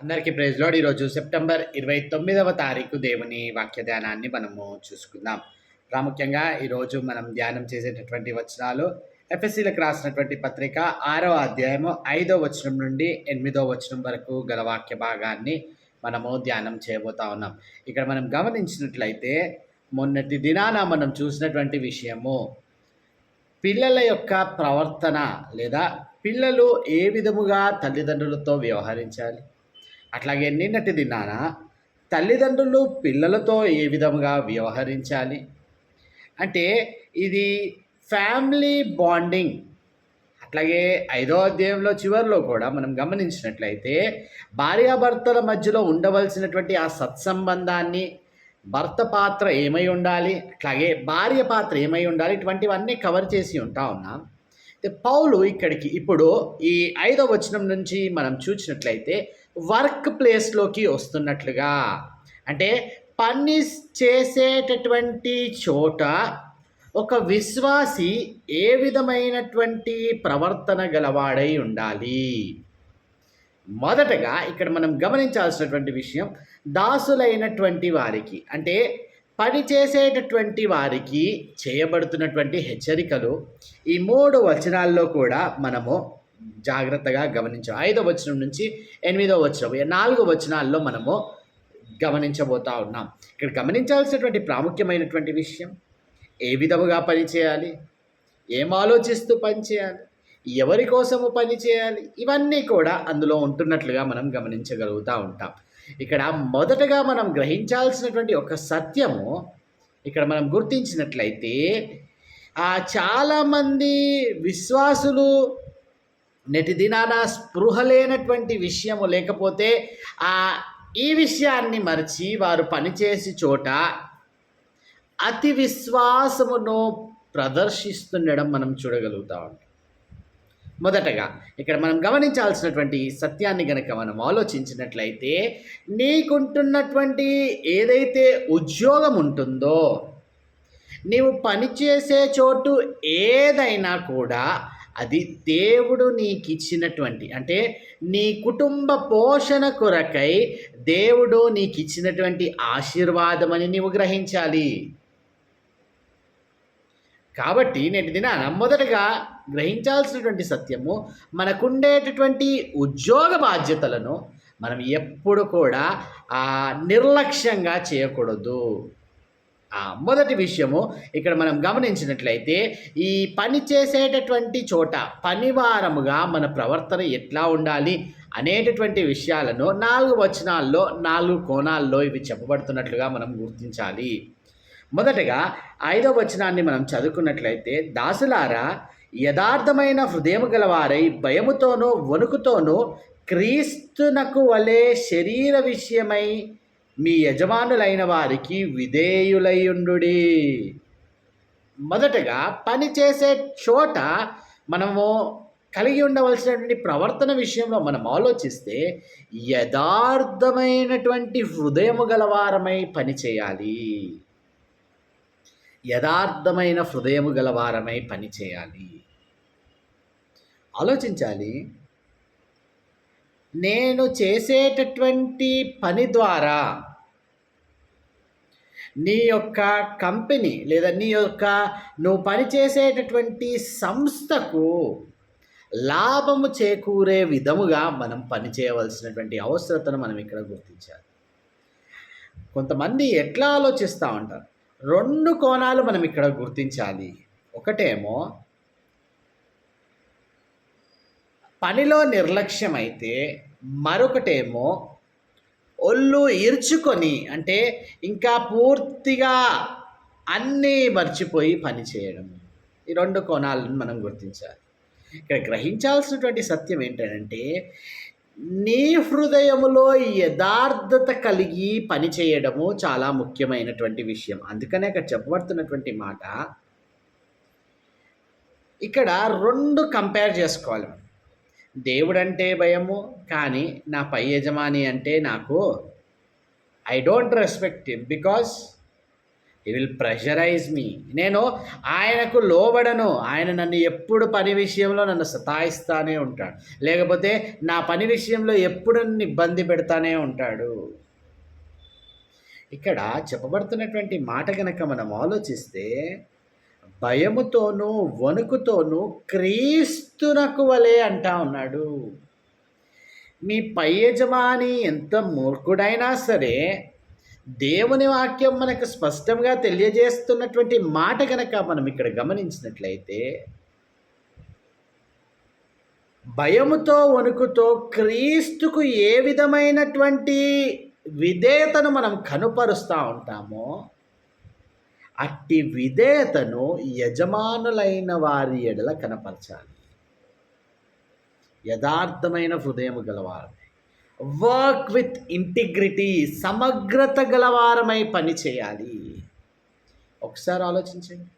అందరికీ praise load ఈరోజు September ఇరవై తొమ్మిదవ తారీఖు దేవుని వాక్య ధ్యానాన్ని మనము చూసుకుందాం. ప్రాముఖ్యంగా ఈరోజు మనం ధ్యానం చేసేటటువంటి వచనాలు ఎఫ్ఎస్సీలకు రాసినటువంటి పత్రిక ఆరో అధ్యాయము ఐదో వచనం నుండి ఎనిమిదో వచనం వరకు గల వాక్య భాగాన్ని మనము ధ్యానం చేయబోతా ఉన్నాం. ఇక్కడ మనం గమనించినట్లయితే మొన్నటి దినాన మనం చూసినటువంటి విషయము పిల్లల యొక్క ప్రవర్తన లేదా పిల్లలు ఏ విధముగా తల్లిదండ్రులతో వ్యవహరించాలి? అట్లాగే నిన్నటి దినాన తల్లిదండ్రులు పిల్లలతో ఏ విధంగా వ్యవహరించాలి? అంటే ఇది ఫ్యామిలీ బాండింగ్. అట్లాగే ఐదో అధ్యాయంలో చివరిలో కూడా మనం గమనించినట్లయితే భార్యాభర్తల మధ్యలో ఉండవలసినటువంటి ఆ సత్సంబంధాన్ని భర్త పాత్ర ఏమై ఉండాలి? అట్లాగే భార్య పాత్ర ఏమై ఉండాలి? ఇటువంటివన్నీ కవర్ చేసి ఉంటా ఉన్నాం. పౌలు ఇక్కడికి ఇప్పుడు ఈ ఐదో వచనం నుంచి మనం చూసినట్లయితే వర్క్ ప్లేస్లోకి వస్తున్నట్లుగా. అంటే పని చేసేటటువంటి చోట ఒక విశ్వాసి ఏ విధమైనటువంటి ప్రవర్తన గలవాడై ఉండాలి? మొదటగా ఇక్కడ మనం గమనించాల్సినటువంటి విషయం దాసులైనటువంటి వారికి. అంటే పని చేసేటటువంటి వారికి చేయబడుతున్నటువంటి హెచ్చరికలు ఈ మూడు వచనాల్లో కూడా మనము జాగ్రత్తగా గమనించాం ఐదో వచనం నుంచి ఎనిమిదో వచనం నాలుగో వచనాల్లో మనము గమనించబోతా ఉన్నాం. ఇక్కడ గమనించాల్సినటువంటి ప్రాముఖ్యమైనటువంటి విషయం ఏ విధముగా పని చేయాలి ఏం ఆలోచిస్తూ పని చేయాలి ఎవరి కోసము పని చేయాలి ఇవన్నీ కూడా అందులో ఉంటున్నట్లుగా మనం గమనించగలుగుతూ ఉంటాం. ఇక్కడ మొదటగా మనం గ్రహించాల్సినటువంటి ఒక సత్యము ఇక్కడ మనం గుర్తించినట్లయితే చాలామంది విశ్వాసులు నెటి దినాన స్పృహ లేనటువంటి విషయము లేకపోతే ఆ ఈ విషయాన్ని మరిచి వారు పనిచేసి చోట అతి విశ్వాసమును ప్రదర్శిస్తుండడం మనం చూడగలుగుతా ఉంటాం. మొదటగా ఇక్కడ మనం గమనించాల్సినటువంటి సత్యాన్ని గనక మనం ఆలోచించినట్లయితే నీకుంటున్నటువంటి ఏదైతే ఉద్యోగం ఉంటుందో నీవు పనిచేసే చోటు ఏదైనా కూడా అది దేవుడు నీకు ఇచ్చినటువంటి అంటే నీ కుటుంబ పోషణ కొరకై దేవుడు నీకు ఇచ్చినటువంటి ఆశీర్వాదం అని నీవు గ్రహించాలి. కాబట్టి నేటి దినాన మొదటగా గ్రహించాల్సినటువంటి సత్యము మనకుండేటటువంటి ఉద్యోగ బాధ్యతలను మనం ఎప్పుడు కూడా నిర్లక్ష్యంగా చేయకూడదు. మొదటి విషయము ఇక్కడ మనం గమనించినట్లయితే ఈ పని చేసేటటువంటి చోట పనివారముగా మన ప్రవర్తన ఎట్లా ఉండాలి అనేటటువంటి విషయాలను నాలుగు వచనాల్లో నాలుగు కోణాల్లో ఇవి చెప్పబడుతున్నట్లుగా మనం గుర్తించాలి. మొదటగా ఐదవ వచనాన్ని మనం చదువుకున్నట్లయితే దాసులారా యథార్థమైన హృదయము గలవారై భయముతోనూ వణుకుతోనూ క్రీస్తునకు వలె శరీర విషయమై మీ యజమానులైన వారికి విధేయులయ్యుండు మొదటగా పని చేసే చోట మనము కలిగి ఉండవలసినటువంటి ప్రవర్తన విషయంలో మనం ఆలోచిస్తే యథార్థమైనటువంటి హృదయము గలవారమై పని చేయాలి. యథార్థమైన హృదయము గలవారమై పని చేయాలి. ఆలోచించాలి. నేను చేసేటటువంటి పని ద్వారా నీ యొక్క కంపెనీ లేదా నీ యొక్క నువ్వు పనిచేసేటటువంటి సంస్థకు లాభము చేకూరే విధముగా మనం పనిచేయవలసినటువంటి అవసరతను మనం ఇక్కడ గుర్తించాలి. కొంతమంది ఎట్లా ఆలోచిస్తూ ఉంటారు? రెండు కోణాలు మనం ఇక్కడ గుర్తించాలి. ఒకటేమో పనిలో నిర్లక్ష్యం అయితే మరొకటేమో ఒళ్ళు ఇర్చుకొని అంటే ఇంకా పూర్తిగా అన్నీ మర్చిపోయి పని చేయడం. ఈ రెండు కోణాలను మనం గుర్తించాలి. ఇక్కడ గ్రహించాల్సినటువంటి సత్యం ఏంటంటే నీ హృదయములో యథార్థత కలిగి పని చేయడము చాలా ముఖ్యమైనటువంటి విషయం. అందుకనే అక్కడ చెప్పబడుతున్నటువంటి మాట. ఇక్కడ రెండు కంపేర్ చేసుకోవాలి మనం. దేవుడంటే భయము కానీ నా పై యజమాని అంటే నాకు I don't respect him because he will pressurize me నేను ఆయనకు లోబడను. ఆయన నన్ను ఎప్పుడు పని విషయంలో నన్ను సతాయిస్తానే ఉంటాడు. లేకపోతే నా పని విషయంలో ఎప్పుడు నన్ను ఇబ్బంది పెడతానే ఉంటాడు. ఇక్కడ చెప్పబడుతున్నటువంటి మాట కనుక మనం ఆలోచిస్తే భయముతోనూ వణుకుతోనూ క్రీస్తునకు వలే అంటా ఉన్నాడు. మీ పై యజమాని ఎంత మూర్ఖుడైనా సరే దేవుని వాక్యం మనకు స్పష్టంగా తెలియజేస్తున్నటువంటి మాట కనుక మనం ఇక్కడ గమనించినట్లయితే భయముతో వణుకుతో క్రీస్తుకు ఏ విధమైనటువంటి విధేయతను మనం కనుపరుస్తూ ఉంటామో అట్టి విధేయతను యజమానులైన వారి ఎడల కనపరచాలి. యథార్థమైన హృదయము గలవారు వర్క్ విత్ ఇంటిగ్రిటీ సమగ్రత గలవారమై పని చేయాలి. ఒకసారి ఆలోచించండి.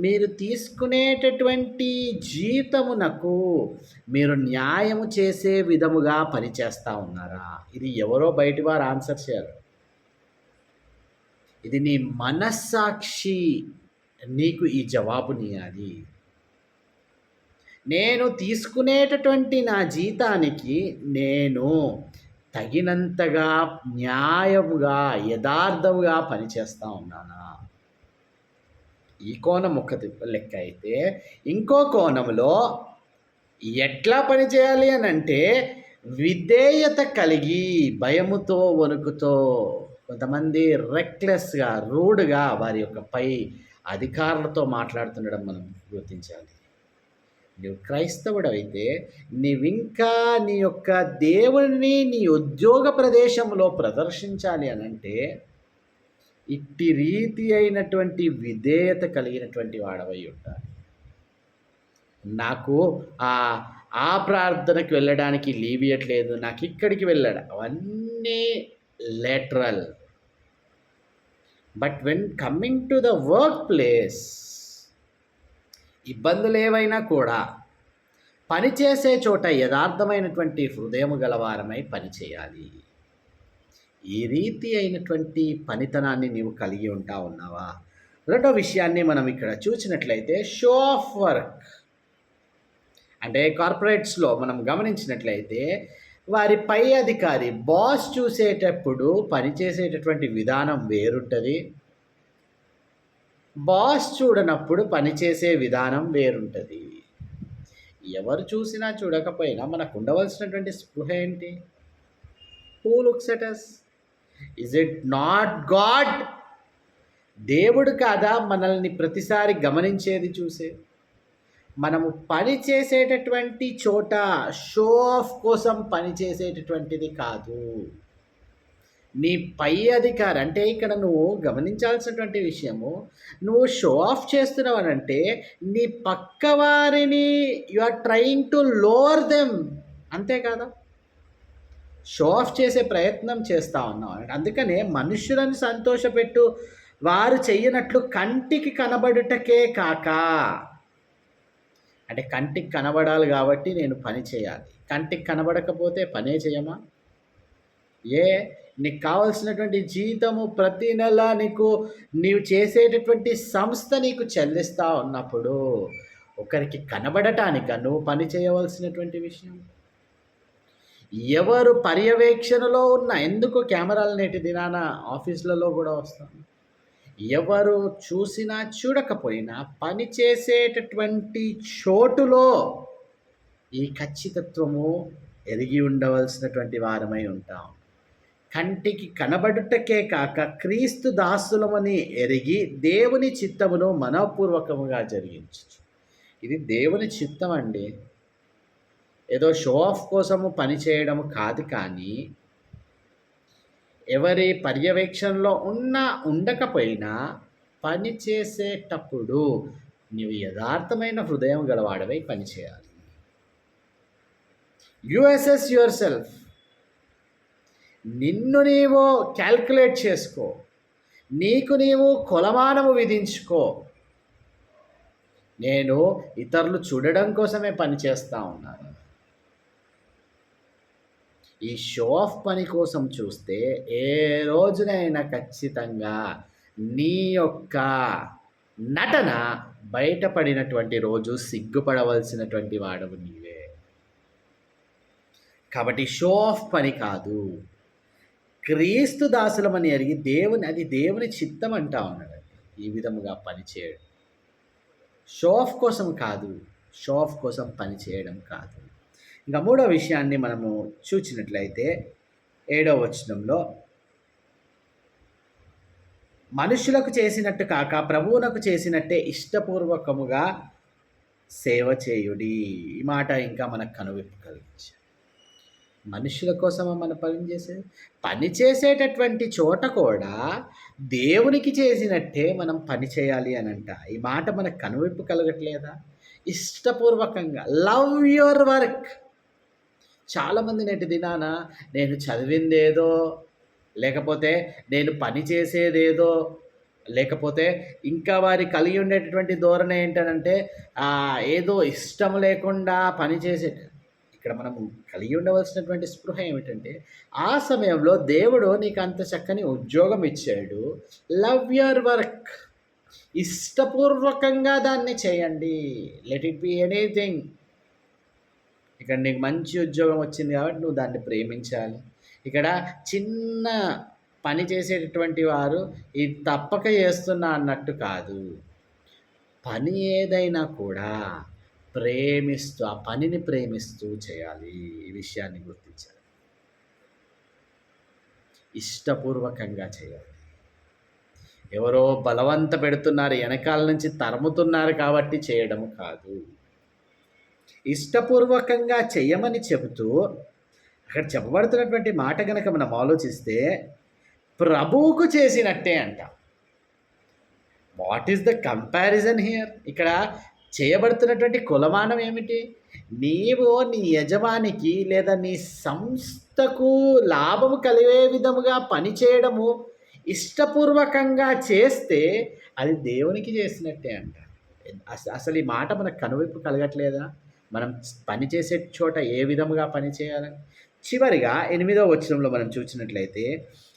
మీరు తీసుకునేటటువంటి జీతమునకు మీరు న్యాయము చేసే విధముగా పనిచేస్తూ ఉన్నారా? ఇది ఎవరో బయటి వారు ఆన్సర్ చేయాలి ఇది నీ మనస్సాక్షి. నీకు ఈ జవాబునియాలి నేను తీసుకునేటటువంటి నా జీతానికి నేను తగినంతగా న్యాయముగా యథార్థముగా పనిచేస్తూ ఉన్నానా? ఈ కోణం ఒక లెక్క అయితే ఇంకో కోణంలో ఎట్లా పనిచేయాలి అని అంటే విధేయత కలిగి భయముతో వణుకుతో కొంతమంది రెక్లెస్గా రూడ్గా వారి యొక్క పై అధికారులతో మాట్లాడుతుండడం మనం గుర్తించాలి. నువ్వు క్రైస్తవుడు అయితే నీవింకా నీ యొక్క దేవుని నీ ఉద్యోగ ప్రదేశంలో ప్రదర్శించాలి అని అంటే ఇట్టి రీతి అయినటువంటి విధేయత కలిగినటువంటి వాడవై ఉంటారు నాకు ఆ ఆ ప్రార్థనకి వెళ్ళడానికి లీవ్ ఇవ్వట్లేదు నాకు ఇక్కడికి వెళ్ళడం అవన్నీ lateral. But when coming to the work place ఇబ్బందులు ఏవైనా కూడా పనిచేసే చోట యథార్థమైనటువంటి హృదయము గలవారమై పనిచేయాలి ఈ రీతి అయినటువంటి పనితనాన్ని నీవు కలిగి ఉంటా ఉన్నావా? రెండో విషయాన్ని మనం ఇక్కడ చూసినట్లయితే షో ఆఫ్ వర్క్ అంటే కార్పొరేట్స్లో మనం గమనించినట్లయితే వారి పై అధికారి బాస్ చూసేటప్పుడు పనిచేసేటటువంటి విధానం వేరుంటుంది. బాస్ చూడనప్పుడు పనిచేసే విధానం వేరుంటుంది. ఎవరు చూసినా చూడకపోయినా మనకు ఉండవలసినటువంటి స్పృహ ఏంటి? Who looks at us is it not God దేవుడు కాదా మనల్ని ప్రతిసారి గమనించేది చూసే? మనము పని చేసేటటువంటి చోట షో ఆఫ్ కోసం పని చేసేటటువంటిది కాదు. నీ పై అధికారి అంటే ఇక్కడ నువ్వు గమనించాల్సినటువంటి విషయము నువ్వు షో ఆఫ్ చేస్తున్నావు అంటే నీ పక్క వారిని you are trying to lower them అంతే కదా? షో ఆఫ్ చేసే ప్రయత్నం చేస్తూ ఉన్నావు. అందుకనే మనుషులను సంతోషపెట్టు. వారు చెయ్యనట్లు కంటికి కనబడుటకే కాక. అంటే కంటికి కనబడాలి కాబట్టి నేను పని చేయాలి. కంటికి కనబడకపోతే పనే చేయమా? ఏ నీకు కావాల్సినటువంటి జీతము ప్రతి నెల నీకు నీవు చేసేటటువంటి సంస్థ నీకు చెల్లిస్తూ ఉన్నప్పుడు ఒకరికి కనబడటానిక నువ్వు పని చేయవలసినటువంటి విషయం? ఎవరు పర్యవేక్షణలో ఉన్న ఎందుకు కెమెరాలు నేటి దినాన ఆఫీసులలో కూడా వస్తాను? ఎవరు చూసినా చూడకపోయినా పని చేసేటటువంటి చోటులో ఈ ఖచ్చితత్వము ఎరిగి ఉండవలసినటువంటి వారమై ఉంటాం. కంటికి కనబడుటకే కాక క్రీస్తు దాసులమని ఎరిగి దేవుని చిత్తమును మనపూర్వకముగా జరిగించు ఇది దేవుని చిత్తం అండి ఏదో షో ఆఫ్ కోసము పని కాదు కానీ ఎవరి పర్యవేక్షణలో ఉన్నా ఉండకపోయినా పని చేసేటప్పుడు నీవు యథార్థమైన హృదయం గలవాడవై పనిచేయాలి యుఎస్ఎస్ యువర్ సెల్ఫ్ నిన్ను నీవు క్యాల్కులేట్ చేసుకో నీకు నీవు కొలమానము విధించుకో. నేను ఇతరులు చూడడం కోసమే పని చేస్తూ ఉన్నాను. ఈ షో ఆఫ్ పని కోసం చూస్తే ఏ రోజునైనా ఖచ్చితంగా నీ యొక్క నటన బయటపడినటువంటి రోజు సిగ్గుపడవలసినటువంటి వాడవు నీవే. కాబట్టి షో ఆఫ్ పని కాదు. క్రీస్తు దాసులమని అడిగి దేవుని అది దేవుని చిత్తం అంటా ఉన్నాడు. ఈ విధముగా పని చేయడం. షో ఆఫ్ కోసం కాదు. షో ఆఫ్ కోసం పని చేయడం కాదు. ఇంకా మూడో విషయాన్ని మనము చూచినట్లయితే ఏడో వచనంలో మనుషులకు చేసినట్టు కాక ప్రభువునకు చేసినట్టే ఇష్టపూర్వకముగా సేవ చేయుడి. ఈ మాట ఇంకా మనకు కనువిప్పు కలిగించారు మనుషుల కోసమా మన పని చేసేది? పని చేసేటటువంటి చోట కూడా దేవునికి చేసినట్టే మనం పని చేయాలి అని అంట. ఈ మాట మనకు కనువిప్పు కలగట్లేదా? ఇష్టపూర్వకంగా. లవ్ యువర్ వర్క్ చాలామంది నేటి దినాన నేను చదివిందేదో లేకపోతే నేను పని చేసేదేదో లేకపోతే ఇంకా వారి కలిగి ఉండేటటువంటి ధోరణ ఏంటంటే ఏదో ఇష్టం లేకుండా పని చేసే ఇక్కడ మనము కలిగి ఉండవలసినటువంటి స్పృహ ఏమిటంటే ఆ సమయంలో దేవుడు నీకు అంత చక్కని ఉద్యోగం ఇచ్చాడు. Love your work. ఇష్టపూర్వకంగా దాన్ని చేయండి. Let it be anything. ఇక్కడ నీకు మంచి ఉద్యోగం వచ్చింది కాబట్టి నువ్వు దాన్ని ప్రేమించాలి. ఇక్కడ చిన్న పని చేసేటటువంటి వారు ఇది తప్పక చేస్తున్నా అన్నట్టు కాదు. పని ఏదైనా కూడా ప్రేమిస్తూ ఆ పనిని ప్రేమిస్తూ చేయాలి. ఈ విషయాన్ని గుర్తించాలి. ఇష్టపూర్వకంగా చేయాలి. ఎవరో బలవంత పెడుతున్నారు వెనకాల నుంచి తరుముతున్నారు కాబట్టి చేయడం కాదు. ఇష్టపూర్వకంగా చేయమని చెబుతూ అక్కడ చెప్పబడుతున్నటువంటి మాట గనక మనం ఆలోచిస్తే ప్రభువుకు చేసినట్టే అంట. What is the comparison here ఇక్కడ చేయబడుతున్నటువంటి కులమానం ఏమిటి? నీవు నీ యజమానికి లేదా నీ సంస్థకు లాభము కలిగే విధముగా పనిచేయడము ఇష్టపూర్వకంగా చేస్తే అది దేవునికి చేసినట్టే అంట. అసలు ఈ మాట మనకు కనువిప్పు కలగట్లేదా? మనం పని చేసే చోట ఏ విధముగా పని చేయాలని చివరిగా ఎనిమిదో వచనంలో మనం చూసినట్లయితే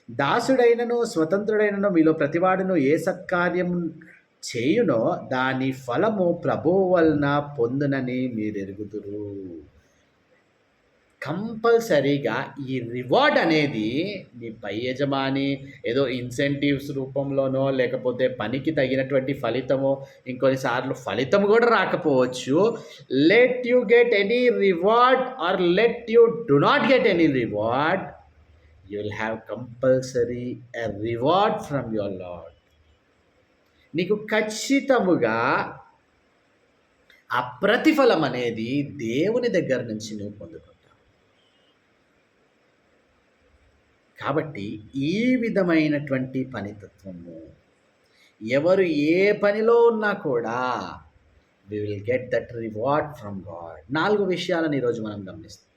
దాసుడైనను స్వతంత్రుడైనను మీలో ప్రతివాడును ఏ సత్కార్యం చేయునో దాని ఫలము ప్రభువు వలన పొందునని మీరు ఎరుగుదురు కంపల్సరీగా ఈ రివార్డ్ అనేది మీ పై యజమాని ఏదో ఇన్సెంటివ్స్ రూపంలోనో లేకపోతే పనికి తగినటువంటి ఫలితమో ఇంకొన్నిసార్లు ఫలితం కూడా రాకపోవచ్చు. Let you get any reward or let you do not get any reward you will have compulsory a reward from your lord నీకు ఖచ్చితముగా ఆ ప్రతిఫలం అనేది దేవుని దగ్గర నుంచి నువ్వు పొందుకో కాబట్టి ఈ విధమైనటువంటి పనితత్వము ఎవరు ఏ పనిలో ఉన్నా కూడా we will get that reward from God నాలుగు విషయాలను ఈరోజు మనం గమనిస్తాం.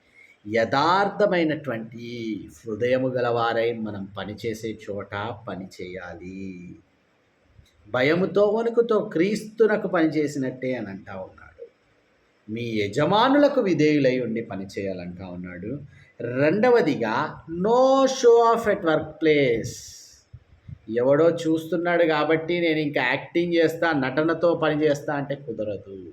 యథార్థమైనటువంటి హృదయము గలవారై మనం పనిచేసే చోట పని చేయాలి. భయముతో వణుకుతో క్రీస్తునకు పనిచేసినట్టే అని అంటా ఉన్నాడు. మీ యజమానులకు విధేయులై ఉండి పనిచేయాలంటా ఉన్నాడు. రెండవదిగా no show off at work place ఎవడో చూస్తున్నాడు కాబట్టి నేను ఇంకా యాక్టింగ్ చేస్తా నటనతో పని చేస్తా అంటే కుదరదు.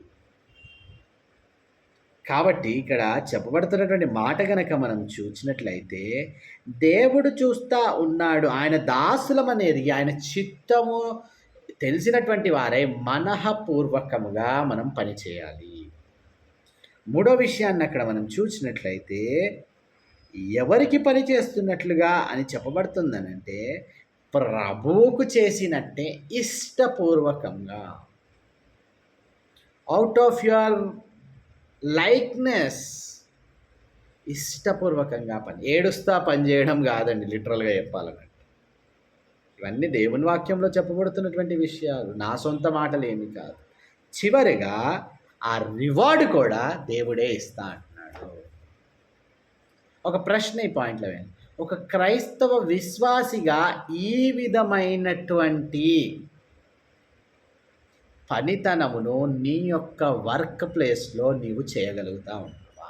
కాబట్టి ఇక్కడ చెప్పబడుతున్నటువంటి మాట గనక మనం చూసినట్లయితే దేవుడు చూస్తా ఉన్నాడు. ఆయన దాసులమనేది ఆయన చిత్తము తెలిసినటువంటి వారే మనఃపూర్వకముగా మనం పనిచేయాలి. మూడో విషయాన్ని అక్కడ మనం చూసినట్లయితే ఎవరికి పని చేస్తున్నట్లుగా అని చెప్పబడుతుందనంటే ప్రభువుకు చేసినట్టే ఇష్టపూర్వకంగా. అవుట్ ఆఫ్ యువర్ లైక్నెస్ ఇష్టపూర్వకంగా పని. ఏడుస్తా పని చేయడం కాదండి లిటరల్గా చెప్పాలన్నట్టు ఇవన్నీ దేవుని వాక్యంలో చెప్పబడుతున్నటువంటి విషయాలు. నా సొంత మాటలు ఏమి కాదు. చివరిగా ఆ రివార్డు కూడా దేవుడే ఇస్తా అంటున్నాడు. ఒక ప్రశ్న ఈ పాయింట్లో వేయండి. ఒక క్రైస్తవ విశ్వాసిగా ఈ విధమైనటువంటి పనితనమును నీ యొక్క వర్క్ ప్లేస్లో నీవు చేయగలుగుతా ఉంటావా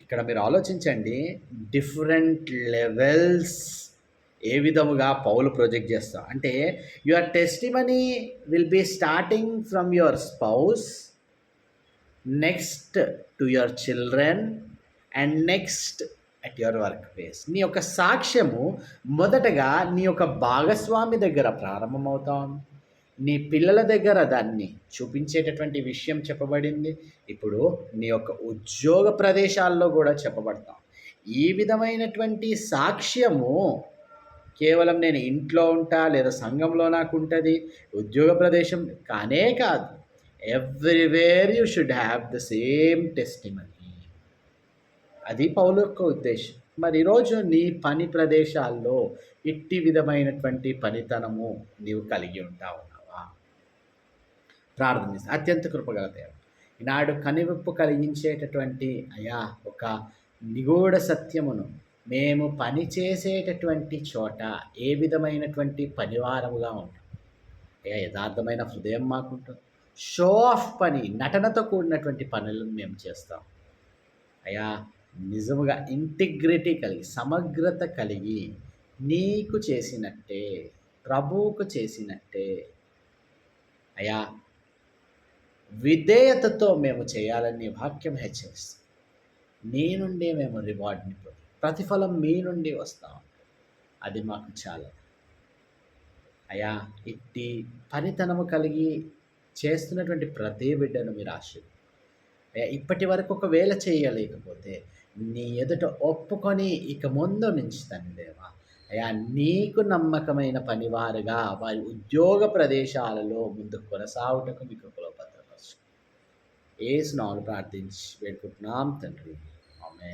ఇక్కడ మీరు ఆలోచించండి. డిఫరెంట్ లెవెల్స్ ఏ విధముగా పౌలు ప్రొజెక్ట్ చేస్తాం. అంటే your testimony will be starting from your spouse next to your children and next at your work place నీ యొక్క సాక్ష్యము మొదటగా నీ యొక్క భాగస్వామి దగ్గర ప్రారంభమవుతాం. నీ పిల్లల దగ్గర దాన్ని చూపించేటటువంటి విషయం చెప్పబడింది. ఇప్పుడు నీ యొక్క ఉద్యోగ ప్రదేశాల్లో కూడా చెప్పబడతాం. ఈ విధమైనటువంటి సాక్ష్యము కేవలం నేను ఇంట్లో ఉంటా లేదా సంఘంలో నాకు ఉంటుంది ఉద్యోగ ప్రదేశం కానే కాదు. Everywhere you should have the same testimony అది పౌలు యొక్క ఉద్దేశం. మరి ఈరోజు నీ పని ప్రదేశాల్లో ఇట్టి విధమైనటువంటి పనితనము నీవు కలిగి ఉంటా ఉన్నావా ప్రార్థన అత్యంత కృపగల దేవ ఈనాడు కనివిప్పు కలిగించేటటువంటి అయా ఒక నిగూఢ సత్యమును మేము పని చేసేటటువంటి చోట ఏ విధమైనటువంటి పనివారముగా ఉంటాం. అయ్యా యథార్థమైన హృదయం మాకుంటుంది. షో ఆఫ్ పని నటనతో కూడినటువంటి పనులను మేము చేస్తాం. అయా నిజముగా ఇంటిగ్రిటీ కలిగి సమగ్రత కలిగి నీకు చేసినట్టే ప్రభువుకు చేసినట్టే. అయా విధేయతతో మేము చేయాలని వాక్యం హెచ్చరిస్తాం. నీ నుండి మేము రివార్డ్ని పొంది ప్రతిఫలం మీ నుండి వస్తాం అది మాకు చాలా. అయా ఇట్టి పనితనము కలిగి చేస్తున్నటువంటి ప్రతి బిడ్డను మీరు ఆశీర్వదించండి. ఇప్పటి వరకు ఒకవేళ చేయలేకపోతే నీ ఎదుట ఒప్పుకొని ఇక ముందు నుంచి తండ్రి అయ్యా అయా నీకు నమ్మకమైన పనివారుగా వారి ఉద్యోగ ప్రదేశాలలో ముందు కొనసాగుటకు మీకు కులపత్రపరచు ఏ స్నాలు ప్రార్థించి వేడుకుంటున్నాం తండ్రి. ఆమె